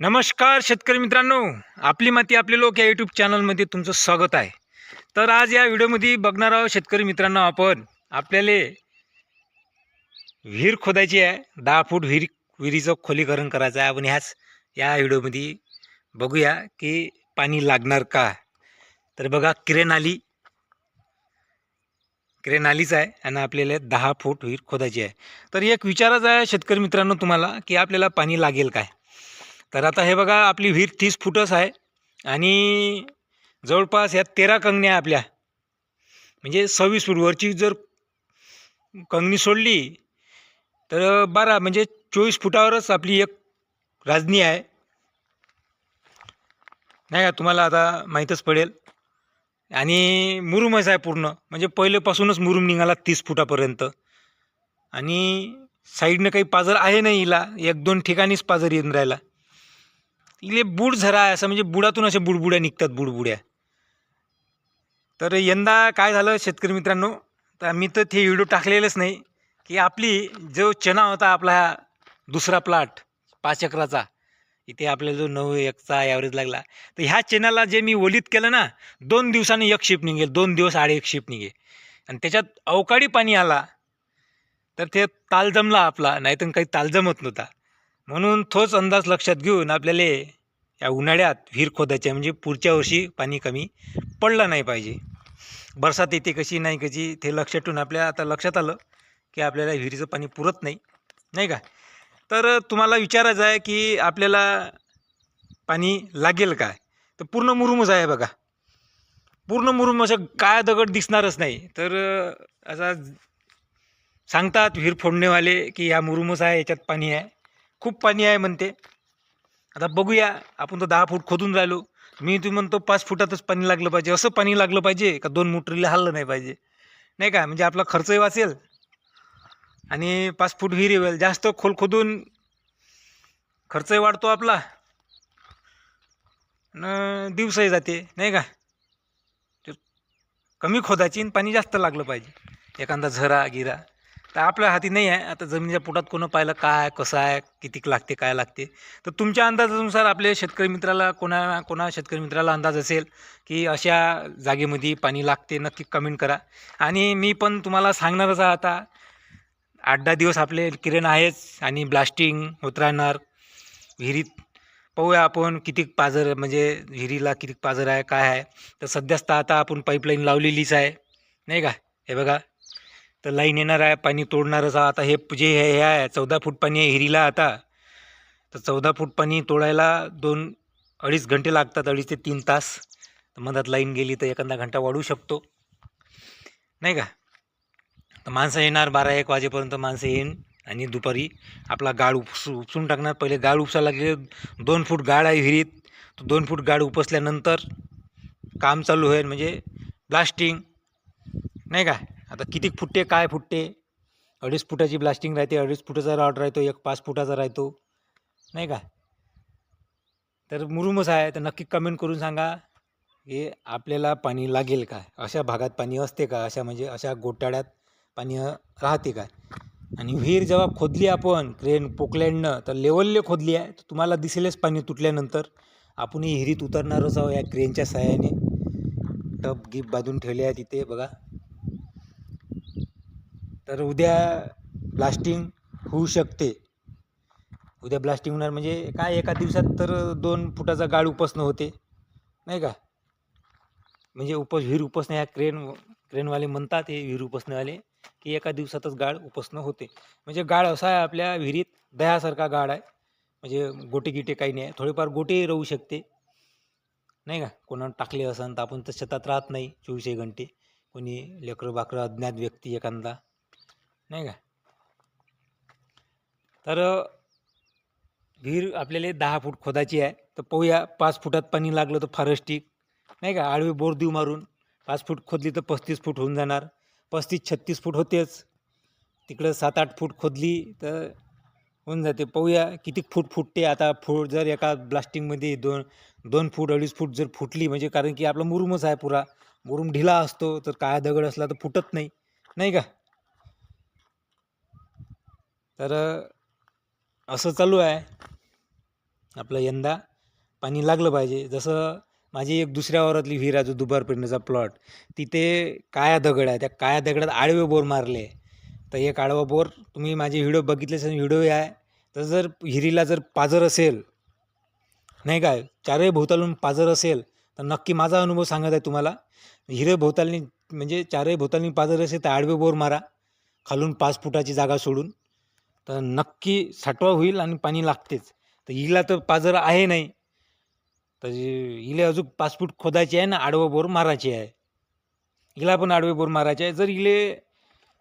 नमस्कार शेतकरी मित्रांनो. आपली माती आपले लोक या यूट्यूब चॅनलमध्ये तुमचं स्वागत आहे. तर आज या व्हिडिओमध्ये बघणार आहोत शेतकरी मित्रांनो आपण आपल्याला विहीर खोदायची आहे. दहा फूट विहीर विहिरीचं खोलीकरण करायचं आहे. आपण ह्याच या व्हिडिओमध्ये बघूया की पाणी लागणार का? तर बघा क्रेन आली. क्रेन आलीच आहे आणि आपल्याला दहा फूट विहीर खोदायची आहे. तर एक विचारच आहे शेतकरी मित्रांनो तुम्हाला की आपल्याला पाणी लागेल काय? तर आता हे बघा आपली विहीर तीस फुटच आहे आणि जवळपास ह्या तेरा कंगण्या आपल्या. म्हणजे सव्वीस फूट वरची जर कंगणी सोडली तर बारा म्हणजे चोवीस फुटावरच आपली एक राजनी आहे. नाही का तुम्हाला आता माहीतच पडेल. आणि मुरुमच आहे पूर्ण. म्हणजे पहिलेपासूनच मुरुम निघाला तीस फुटापर्यंत. आणि साईडनं काही पाजर आहे नाही हिला. एक दोन ठिकाणीच पाजर येऊन राहिला. इले बूड झरा आहे असं म्हणजे बुडातून असे बुडबुड्या निघतात बुडबुड्या. तर यंदा काय झालं शेतकरी मित्रांनो तर मी तर ते व्हिडिओ टाकलेलंच नाही की आपली जो चना होता आपला हा दुसरा प्लॉट पाच एकराचा इथे आपल्याला जो नऊ एकचा ॲव्हरेज लागला तर ह्या चेनाला जे मी ओलीत केलं ना दोन दिवसांनी एक शिप निघेल दोन दिवस आडे एक शिप निघेल. आणि त्याच्यात अवकाळी पाणी आला तर ते ताल जमला आपला नाहीतर काही ताल जमत नव्हता. म्हणून तोच अंदाज लक्षात घेऊन आपल्याला या उन्हाळ्यात विहीर खोदायची आहे म्हणजे पुढच्या वर्षी पाणी कमी पडलं नाही पाहिजे. बरसात येते कशी नाही कशी ते लक्ष ठेवून आपल्या आता लक्षात आलं की आपल्याला विहिरीचं पाणी पुरत नाही नाही का? तर तुम्हाला विचारायचं आहे की आपल्याला पाणी लागेल काय तर पूर्ण मुरुमच आहे बघा. पूर्ण मुरुम असं काय दगड दिसणारच नाही. तर असा सांगतात विहीर फोडणेवाले की या मुरुमच आहे याच्यात पाणी आहे. खूप पाणी आहे म्हणते. आता बघूया आपण तर दहा फूट खोदून राहिलो. मी तुम्ही म्हणतो पाच फुटातच पाणी लागलं पाहिजे. असं पाणी लागलं पाहिजे का दोन मोटरीला हल्लं नाही पाहिजे? नाही का? म्हणजे आपला खर्चही वाचेल. आणि पाच फूट विहिरी होईल. जास्त खोल खोदून खर्चही वाढतो आपला. न दिवसही जाते नाही का? कमी खोदायची आणि पाणी जास्त लागलं पाहिजे. एखादा झरा गिरा. तर आपल्या हाती नाही आहे. आता जमिनीच्या पोटात कोणं पाहिलं काय कसं आहे कितीक लागते काय लागते? तर तुमच्या अंदाजानुसार आपले शेतकरी मित्राला कोणा कोणा शेतकरी मित्राला अंदाज असेल की अशा जागेमध्ये पाणी लागते नक्की कमेंट करा. आणि मी पण तुम्हाला सांगणारच आहे आता आठ दहा दिवस आपले किरण आहेच आणि ब्लास्टिंग होत राहणार. विहिरीत पाहूया आपण कितीक पाजर म्हणजे विहिरीला किती पाजर आहे काय आहे. तर सध्याच तर आता आपण पाईपलाईन लावलेलीच आहे. नाही का? हे बघा. तर लाईन येणार आहे पाणी तोडणारच आता हे जे हे हे आहे चौदा फूट पाणी आहे हिरीला आता. तर चौदा फूट पाणी तोडायला दोन अडीच घंटे लागतात अडीच ते तीन तास. तर मधात लाईन गेली तर एखादा घंटा वाढू शकतो. नाही का? तर माणसं येणार बारा एक वाजेपर्यंत माणसं येईन आणि दुपारी आपला गाळ उपस उपसून टाकणार. पहिले गाळ उपसायला गेले दोन फूट गाळ आहे विहिरीत. तो दोन फूट गाळ उपसल्यानंतर काम चालू होईल म्हणजे ब्लास्टिंग नाही का? आता किती फुटते काय फुटते? अडीच फुटाची ब्लास्टिंग राहते अडीच फुटाचा रॉड राहतो एक पाच फुटाचा राहतो. नाही का? तर मुरुमच आहे तर नक्की कमेंट करून सांगा. की आपल्याला पाणी लागेल काय अशा भागात पाणी असते का? अशा म्हणजे अशा गोटाळ्यात पाणी राहते काय आणि विहीर जेव्हा खोदली आपण क्रेन पोकलँडनं तर लेवलले खोदली आहे तर तुम्हाला दिसेलच पाणी तुटल्यानंतर. आपण विहिरीत उतरणारच आहोत या क्रेनच्या सहाय्याने टप गिप बांधून ठेवले आहे तिथे बघा. तर उद्या ब्लास्टिंग होऊ शकते. उद्या ब्लास्टिंग होणार म्हणजे काय एका दिवसात तर दोन फुटाचा गाळ उपसणं होते. नाही का? म्हणजे उपस विहीर उपसणं ह्या क्रेन क्रेनवाले म्हणतात हे विहीर उपसणेवाले की एका दिवसातच गाळ उपसणं होते. म्हणजे गाळ असा आहे आपल्या विहिरीत दह्यासारखा गाळ आहे. म्हणजे गोटे गिटे काही नाही आहे. थोडेफार गोटेही राहू शकते. नाही का? कोणाला टाकले असन तर आपण तर शेतात राहत नाही चोवीसही घंटे. कोणी लेकरं बाकरं अज्ञात व्यक्ती एखादा. नाही का? तर विहीर आपल्याला दहा फूट खोदायची आहे. तर पोहूया पाच फुटात पाणी लागलं तर फारच ठीक नाही का? आडवी बोर देऊ मारून. पाच फूट खोदली तर पस्तीस फूट होऊन जाणार. पस्तीस छत्तीस फूट होतेच. तिकडं सात आठ फूट खोदली तर होऊन जाते. पाहूया किती फूट फुटते. आता फूट जर एका ब्लास्टिंगमध्ये दोन दोन फूट अडीच फूट जर फुटली म्हणजे कारण की आपला मुरुमच आहे पुरा. मुरुम ढिला असतो तर काय दगड असला तर फुटत नाही. नाही का? तर असं चालू आहे. आपलं यंदा पाणी लागलं पाहिजे. जसं माझी एक दुसऱ्या वावरातली विहीर आहे जो दुबार पेडण्याचा प्लॉट तिथे काया दगड आहे. त्या काळ्या दगडात आडवे बोर मारले. तर एक आडवा बोर तुम्ही माझे व्हिडिओ बघितले असेल व्हिडिओ आहे तर जर हिरीला जर पाजर असेल नाही काय चारही भोवतालून पाजर असेल तर नक्की माझा अनुभव सांगत आहे तुम्हाला. हिरे भोवतालनी म्हणजे चारही भोवतालनी पाजर असेल तर आडवे बोर मारा. खालून पाच फुटाची जागा सोडून. तर नक्की साठवा होईल आणि पाणी लागतेच. तर हिला तर पाजर आहे नाही. तर हिले अजून पाच फूट खोदायची आहे ना आडवं बोर मारायची आहे. हिला पण आडवे बोर मारायचे आहे. जर हिले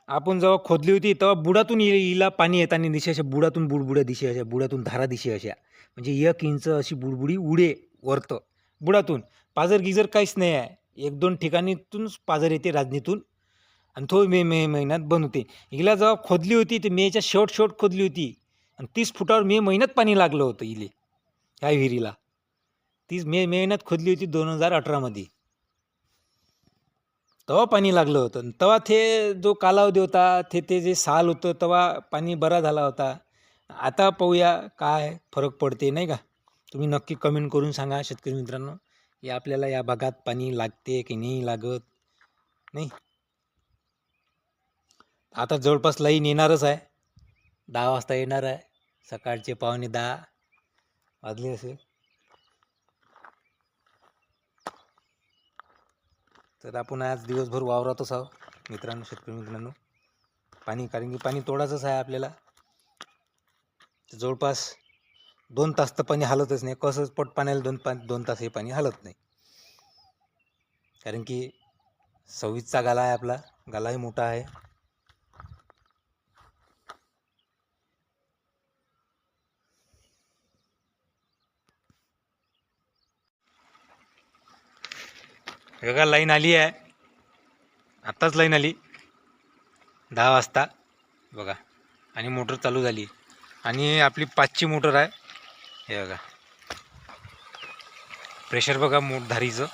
आपण जेव्हा खोदली होती तेव्हा बुडातून हि- हिला पाणी येताना दिशे अशा बुडातून बुडबुड्या दिशे अशा बुडातून धारा दिशे अशा. म्हणजे एक इंच अशी बुडबुडी उडे वरतं. बुडातून. पाजर गिजर काहीच नाही आहे. एक दोन ठिकाणीतूनच पाजर येते राजनीतून. आणि तो मे मे महिन्यात बंद होते. हिला जेव्हा खोदली होती ते मेच्या शेवट शेवट खोदली होती. आणि तीस फुटावर मे महिन्यात पाणी लागलं होतं इले ह्या विहिरीला. तीच मे महिन्यात खोदली होती दोन हजार अठरामध्ये तेव्हा पाणी लागलं होतं. आणि तेव्हा ते जो कालावधी होता ते ते जे साल होतं तेव्हा पाणी बरा झाला होता. आता पाहूया काय फरक पडते नाही का? तुम्ही नक्की कमेंट करून सांगा शेतकरी मित्रांनो. की आपल्याला या भागात पाणी लागते की नाही लागत? नाही? आता जवळपास लाईन येणारच आहे. दहा वाजता येणार आहे. सकाळचे पावणे दहा वाजले असेल. तर आपण आज दिवसभर वावरातच आहोत. मित्रांनो शेतकरी मित्रांनो पाणी कारण की पाणी तोडायचंच आहे आपल्याला. जवळपास दोन तास तर पाणी हलतच नाही. कसंच पट पाण्याला दोन पा दोन तास हे पाणी हलत नाही. कारण की सव्वीसचा गाला आहे आपला. गालाही मोठा आहे. बघा लाईन आली आहे. आत्ताच लाईन आली. दहा वाजता. बघा आणि मोटर चालू झाली. आणि आपली पाचची मोटर आहे. हे बघा. प्रेशर बघा मोठ धारीचं.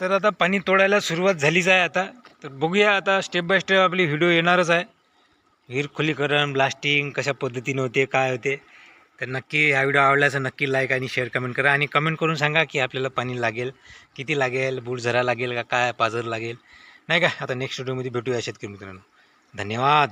तर आता पाणी तोडायला सुरुवात झालीच आहे आता. तर बघूया आता स्टेप बाय स्टेप आपली व्हिडिओ येणारच आहे. विहीर खोलीकरण ब्लास्टिंग कशा पद्धतीने होते काय होते. तर नक्की हा व्हिडिओ आवडल्याचं नक्की लाईक आणि शेअर कमेंट करा. आणि कमेंट करून सांगा की आपल्याला पाणी लागेल किती लागेल बूट झरा लागेल का काय पाझर लागेल. नाही का? आता नेक्स्ट व्हिडिओमध्ये भेटूया शेतकरी मित्रांनो. धन्यवाद.